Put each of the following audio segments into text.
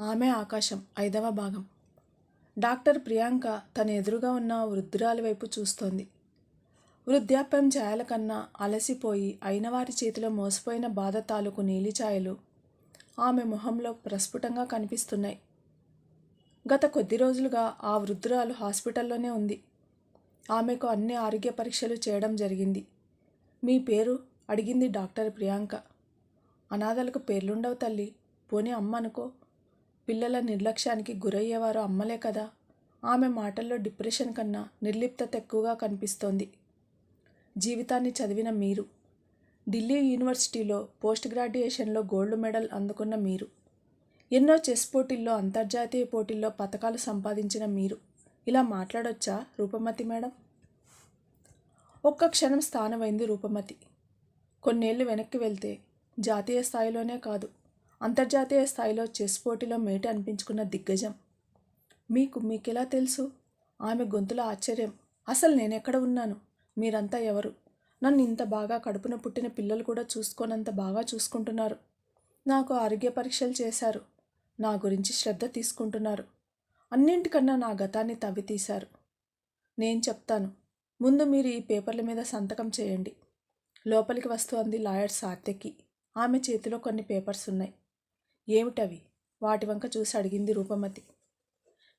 ఆమె ఆకాశం ఐదవ భాగం. డాక్టర్ ప్రియాంక తన ఎదురుగా ఉన్న వృద్ధురాలి వైపు చూస్తోంది. వృద్ధాప్యం ఛాయల కన్నా అలసిపోయి అయినవారి చేతిలో మోసపోయిన బాధ తాలూకు నీలి ఛాయలు ఆమె మొహంలో ప్రస్ఫుటంగా కనిపిస్తున్నాయి. గత కొద్ది రోజులుగా ఆ వృద్ధురాలు హాస్పిటల్లోనే ఉంది. ఆమెకు అన్ని ఆరోగ్య పరీక్షలు చేయడం జరిగింది. మీ పేరు? అడిగింది డాక్టర్ ప్రియాంక. అనాథలకు పేర్లుండవు తల్లి. పోనీ అమ్మ అనుకో. పిల్లల నిర్లక్ష్యానికి గురయ్యేవారు అమ్మలే కదా. ఆమె మాటల్లో డిప్రెషన్ కన్నా నిర్లిప్తత ఎక్కువగా కనిపిస్తోంది. జీవితాన్ని చదివిన మీరు. ఢిల్లీ యూనివర్సిటీలో పోస్ట్ గ్రాడ్యుయేషన్లో గోల్డ్ మెడల్ అందుకున్న మీరు. ఎన్నో చెస్ పోటీల్లో అంతర్జాతీయ పోటీల్లో పథకాలు సంపాదించిన మీరు. ఇలా మాట్లాడొచ్చా రూపమతి మేడం? ఒక్క క్షణం స్థానమైంది రూపమతి. కొన్నేళ్ళు వెనక్కి వెళ్తే జాతీయ స్థాయిలోనే కాదు. అంతర్జాతీయ స్థాయిలో చెస్ పోటీలో మేట అనిపించుకున్న దిగ్గజం. మీకు మీకెలా తెలుసు? ఆమె గొంతుల ఆశ్చర్యం. అసలు నేను ఎక్కడ ఉన్నాను? మీరంతా ఎవరు? నన్ను ఇంత బాగా కడుపున పుట్టిన పిల్లలు కూడా చూసుకోనంత బాగా చూసుకుంటున్నారు. నాకు ఆరోగ్య పరీక్షలు చేశారు. నా గురించి శ్రద్ధ తీసుకుంటున్నారు. అన్నింటికన్నా నా గతాన్ని తవ్వి తీశారు నేను చెప్తాను. ముందు మీరు ఈ పేపర్ల మీద సంతకం చేయండి. లోపలికి వస్తూ అంది లాయర్ సాత్యకి. ఆమె చేతిలో కొన్ని పేపర్స్ ఉన్నాయి. ఏమిటవి? వాటి వంక చూసి అడిగింది రూపమతి.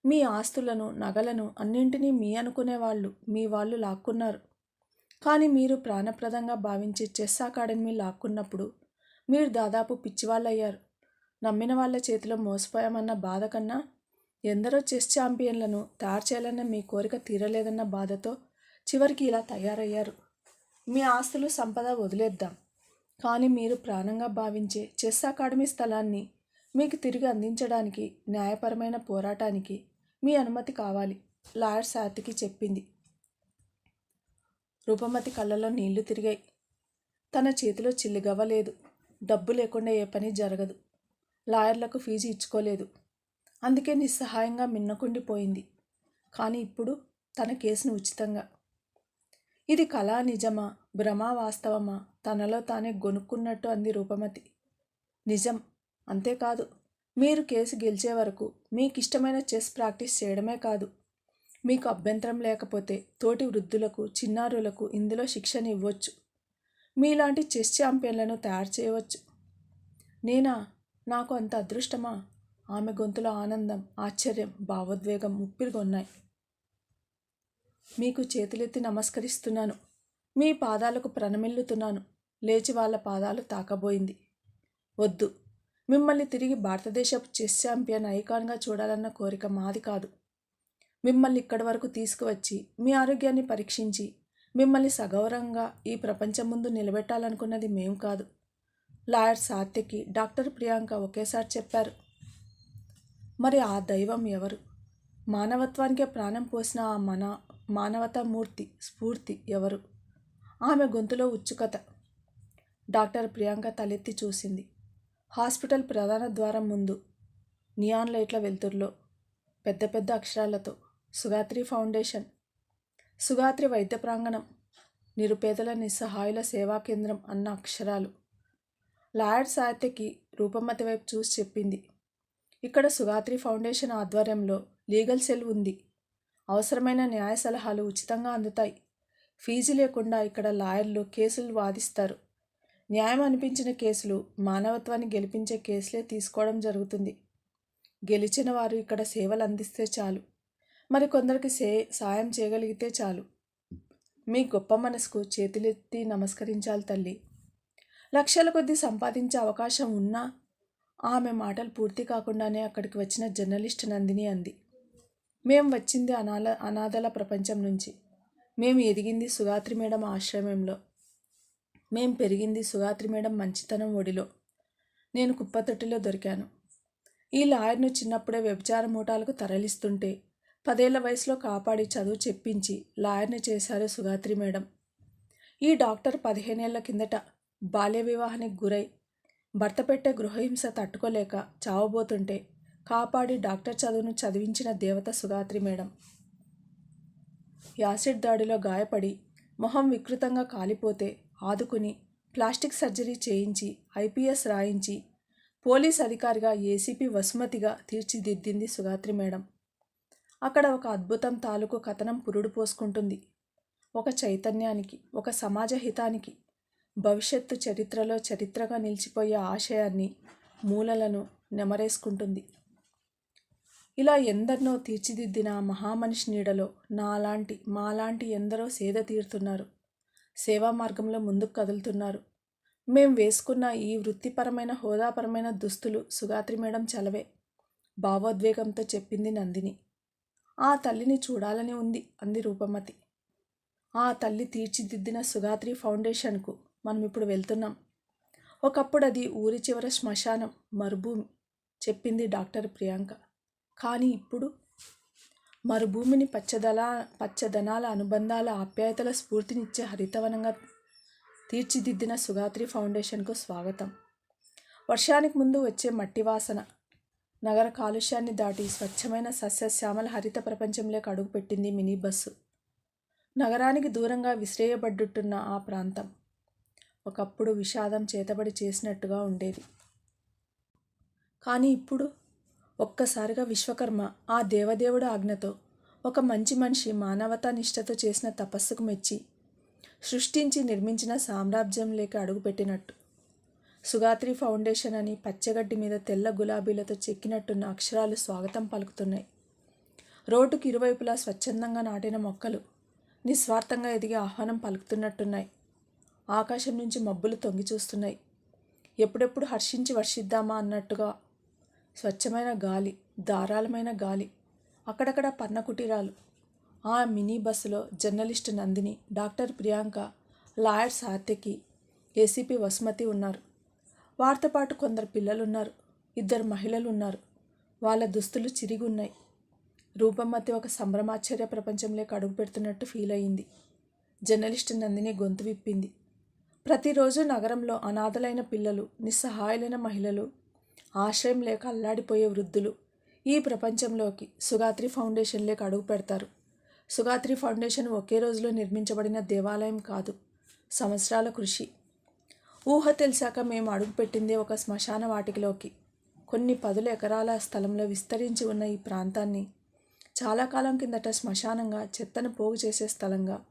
మీ ఆస్తులను నగలను అన్నింటినీ మీ అనుకునేవాళ్ళు మీ వాళ్ళు లాక్కున్నారు. కానీ మీరు ప్రాణప్రదంగా భావించి చెస్ అకాడమీ లాక్కున్నప్పుడు మీరు దాదాపు పిచ్చివాళ్ళయ్యారు. నమ్మిన వాళ్ళ చేతిలో మోసపోయామన్న బాధ కన్నా ఎందరో చెస్ ఛాంపియన్లను తయారు చేయాలన్న మీ కోరిక తీరలేదన్న బాధతో చివరికి ఇలా తయారయ్యారు. మీ ఆస్తులు సంపద వదిలేద్దాం. కానీ మీరు ప్రాణంగా భావించే చెస్ అకాడమీ స్థలాన్ని మీకు తిరిగి అందించడానికి న్యాయపరమైన పోరాటానికి మీ అనుమతి కావాలి లాయర్ సాతికి చెప్పింది. రూపమతి కళ్ళలో నీళ్ళు తిరిగాయి. తన చేతిలో చిల్లిగవ్వ లేదు. డబ్బు లేకుండా ఏ పని జరగదు. లాయర్లకు ఫీజు ఇచ్చుకోలేదు. అందుకే నిస్సహాయంగా మిన్నకుండిపోయింది. కానీ ఇప్పుడు తన కేసును ఉచితంగా. ఇది కళా నిజమా? భ్రమా వాస్తవమా? తనలో తానే గొనుక్కున్నట్టు అంది రూపమతి. నిజం. అంతేకాదు మీరు కేసు గెలిచే వరకు మీకు ఇష్టమైన చెస్ ప్రాక్టీస్ చేయడమే కాదు. మీకు అభ్యంతరం లేకపోతే తోటి వృద్ధులకు చిన్నారులకు ఇందులో శిక్షణ ఇవ్వచ్చు మీలాంటి చెస్ ఛాంపియన్లను తయారు చేయవచ్చు. నేనా? నాకు అంత అదృష్టమా? ఆమె గొంతులో ఆనందం ఆశ్చర్యం భావోద్వేగం ముప్పిరిగొన్నాయి మీకు చేతులెత్తి నమస్కరిస్తున్నాను. మీ పాదాలకు ప్రణమిల్లుతున్నాను. లేచి వాళ్ళ పాదాలు తాకబోయింది. వద్దు. మిమ్మల్ని తిరిగి భారతదేశపు చెస్ ఛాంపియన్ ఐకాన్గా చూడాలన్న కోరిక మాది కాదు. మిమ్మల్ని ఇక్కడి వరకు తీసుకువచ్చి మీ ఆరోగ్యాన్ని పరీక్షించి మిమ్మల్ని సగౌరవంగా ఈ ప్రపంచం ముందు నిలబెట్టాలనుకున్నది మేము కాదు. లాయర్ సాత్యకి డాక్టర్ ప్రియాంక ఒకేసారి చెప్పారు. మరి ఆ దైవం ఎవరు? మానవత్వానికే ప్రాణం పోసిన ఆ మన మానవతా మూర్తి స్ఫూర్తి ఎవరు? ఆమె గొంతులో ఉత్సుకత డాక్టర్ ప్రియాంక తలెత్తి చూసింది. హాస్పిటల్ ప్రధాన ద్వారం ముందు నియాన్ లైట్ల వెలుతురులో పెద్ద పెద్ద అక్షరాలతో సుగాత్రి ఫౌండేషన్. సుగాత్రి వైద్య ప్రాంగణం నిరుపేదల నిస్సహాయుల సేవా కేంద్రం అన్న అక్షరాలు. లాయర్ సాహిత్యకి రూపమతి వైపు చూసి చెప్పింది ఇక్కడ సుగాత్రి ఫౌండేషన్ ఆధ్వర్యంలో లీగల్ సెల్ ఉంది. అవసరమైన న్యాయ సలహాలు ఉచితంగా అందుతాయి. ఫీజు లేకుండా ఇక్కడ లాయర్లు కేసులు వాదిస్తారు. న్యాయం అనిపించిన కేసులు మానవత్వాన్ని గెలిపించే కేసులే తీసుకోవడం జరుగుతుంది. గెలిచిన వారు ఇక్కడ సేవలు అందిస్తే చాలు. మరి కొందరికి సే సాయం చేయగలిగితే చాలు. మీ గొప్ప మనసుకు చేతులెత్తి నమస్కరించాలి తల్లి. లక్షల కొద్దీ సంపాదించే అవకాశం ఉన్నా ఆమె మాటలు పూర్తి కాకుండానే అక్కడికి వచ్చిన జర్నలిస్ట్ నందిని అంది. మేం వచ్చింది అనాల అనాథల ప్రపంచం నుంచి. మేము ఎదిగింది సుగాత్రి మేడం ఆశ్రమంలో. మేం పెరిగింది సుగాత్రి మేడం మంచితనం ఒడిలో. నేను కుప్పతొట్టిలో దొరికాను. ఈ లాయర్ను చిన్నప్పుడే వ్యభిచార మూటాలకు తరలిస్తుంటే పదేళ్ళ వయసులో కాపాడి చదువు చెప్పించి లాయర్ని చేశారు సుగాత్రి మేడం. ఈ డాక్టర్ పదిహేనేళ్ళ కిందట బాల్య వివాహానికి గురై భర్త పెట్టే గృహహింస తట్టుకోలేక చావబోతుంటే కాపాడి డాక్టర్ చదువును చదివించిన దేవత సుగాత్రి మేడం. యాసిడ్ దాడిలో గాయపడి మొహం వికృతంగా కాలిపోతే ఆదుకుని ప్లాస్టిక్ సర్జరీ చేయించి ఐపీఎస్ రాయించి పోలీస్ అధికారిగా ఏసీపీ వసుమతిగా తీర్చిదిద్దింది సుగాత్రి మేడం. అక్కడ ఒక అద్భుతం తాలూకు కథనం పురుడు పోసుకుంటుంది. ఒక చైతన్యానికి ఒక సమాజ హితానికి భవిష్యత్తు చరిత్రలో చరిత్రగా నిలిచిపోయే ఆశయాన్ని మూలలను నెమరేసుకుంటుంది. ఇలా ఎందరినో తీర్చిదిద్దిన ఆ మహామనిషి నీడలో నాలాంటి మాలాంటి ఎందరో సేద తీరుతున్నారు. సేవా మార్గంలో ముందుకు కదులుతున్నారు. మేం వేసుకున్న ఈ వృత్తిపరమైన హోదాపరమైన దుస్తులు సుగాత్రి మేడం చలవే. భావోద్వేగంతో చెప్పింది నందిని. ఆ తల్లిని చూడాలని ఉంది అంది రూపమతి. ఆ తల్లి తీర్చిదిద్దిన సుగాత్రి ఫౌండేషన్కు మనం ఇప్పుడు వెళ్తున్నాం. ఒకప్పుడు అది ఊరి చివర శ్మశానం మరుభూమి చెప్పింది డాక్టర్ ప్రియాంక. కానీ ఇప్పుడు మరుభూమిని పచ్చదల పచ్చదనాల అనుబంధాల ఆప్యాయతల స్ఫూర్తినిచ్చే హరితవనంగా తీర్చిదిద్దిన సుగాత్రి ఫౌండేషన్కు స్వాగతం. వర్షానికి ముందు వచ్చే మట్టి వాసన నగర కాలుష్యాన్ని దాటి స్వచ్ఛమైన సస్యశ్యామల హరిత ప్రపంచంలోకి అడుగుపెట్టింది మినీ బస్సు. నగరానికి దూరంగా విశ్రేయబడ్డుట్టున్న ఆ ప్రాంతం ఒకప్పుడు విషాదం చేతబడి చేసినట్టుగా ఉండేది. కానీ ఇప్పుడు ఒక్కసారిగా విశ్వకర్మ ఆ దేవదేవుడు ఆజ్ఞతో ఒక మంచి మనిషి మానవతా నిష్టతో చేసిన తపస్సుకు మెచ్చి సృష్టించి నిర్మించిన సామ్రాజ్యం లేక అడుగుపెట్టినట్టు. సుగాత్రి ఫౌండేషన్ అని పచ్చగడ్డి మీద తెల్ల గులాబీలతో చెక్కినట్టున్న అక్షరాలు స్వాగతం పలుకుతున్నాయి. రోడ్డుకి ఇరువైపులా స్వచ్ఛందంగా నాటిన మొక్కలు నిస్వార్థంగా ఎదిగి ఆహ్వానం పలుకుతున్నట్టున్నాయి. ఆకాశం నుంచి మబ్బులు తొంగి చూస్తున్నాయి. ఎప్పుడెప్పుడు హర్షించి వర్షిద్దామా అన్నట్టుగా స్వచ్ఛమైన గాలి ధారాళమైన గాలి అక్కడక్కడ పర్ణ కుటీరాలు. ఆ మినీ బస్సులో journalist Nandini doctor Priyanka lawyer Satyaki ACP Vasumathi ఉన్నారు. వారితో పాటు కొందరు పిల్లలు ఉన్నారు ఇద్దరు మహిళలు ఉన్నారు వాళ్ళ దుస్తులు చిరిగున్నాయి. రూపమ్మతి రూపమతి ఒక సంభ్రమాశ్చర్య ప్రపంచంలోకి అడుగు పెడుతున్నట్టు ఫీల్ అయింది. జర్నలిస్ట్ నందిని గొంతు విప్పింది. ప్రతిరోజు నగరంలో అనాథలైన పిల్లలు నిస్సహాయులైన మహిళలు ఆశ్రయం లేక అల్లాడిపోయే వృద్ధులు ఈ ప్రపంచంలోకి సుగాత్రి ఫౌండేషన్లోకి అడుగు పెడతారు. సుగాత్రి ఫౌండేషన్ ఒకే రోజులో నిర్మించబడిన దేవాలయం కాదు సంవత్సరాల కృషి. ఊహ తెలిసాక మేము అడుగుపెట్టిందే ఒక శ్మశాన వాటికలోకి. కొన్ని పదుల ఎకరాల స్థలంలో విస్తరించి ఉన్న ఈ ప్రాంతాన్ని చాలా కాలం కిందట శ్మశానంగా చెత్తను పోగు చేసే స్థలంగా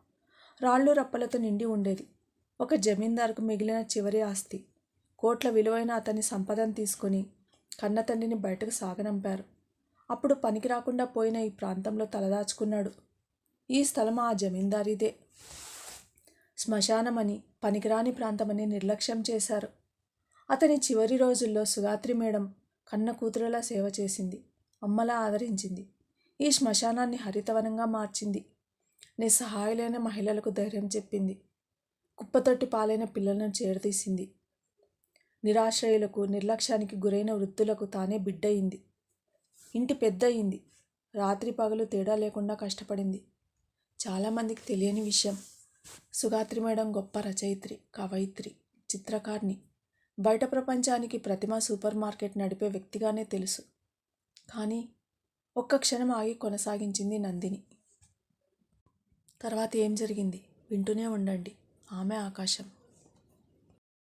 రాళ్ళు రప్పలతో నిండి ఉండేది. ఒక జమీందారుకు మిగిలిన చివరి ఆస్తి కోట్ల విలువైన అతని సంపదను తీసుకొని కన్నతండ్రిని బయటకు సాగనంపారు. అప్పుడు పనికి రాకుండా పోయిన ఈ ప్రాంతంలో తలదాచుకున్నాడు. ఈ స్థలం ఆ జమీందారీదే. శ్మశానమని పనికిరాని ప్రాంతమని నిర్లక్ష్యం చేశారు. అతని చివరి రోజుల్లో సుగాత్రి మేడం కన్న కూతురులా సేవ చేసింది. అమ్మలా ఆదరించింది. ఈ శ్మశానాన్ని హరితవనంగా మార్చింది. నిస్సహాయులైన మహిళలకు ధైర్యం చెప్పింది. కుప్పతొట్టి పాలైన పిల్లలను చేరదీసింది. నిరాశ్రయులకు నిర్లక్ష్యానికి గురైన వృత్తులకు తానే బిడ్డయింది. ఇంటి పెద్ద అయింది రాత్రి పగలు తేడా లేకుండా కష్టపడింది. చాలామందికి తెలియని విషయం. సుగాత్రి మేడం గొప్ప రచయిత్రి కవయిత్రి చిత్రకారిణి బయట ప్రపంచానికి ప్రతిమ సూపర్ మార్కెట్ నడిపే వ్యక్తిగానే తెలుసు. కానీ ఒక్క క్షణం ఆగి కొనసాగించింది నందిని. తర్వాత ఏం జరిగింది? వింటూనే ఉండండి. ఆమె ఆకాశం.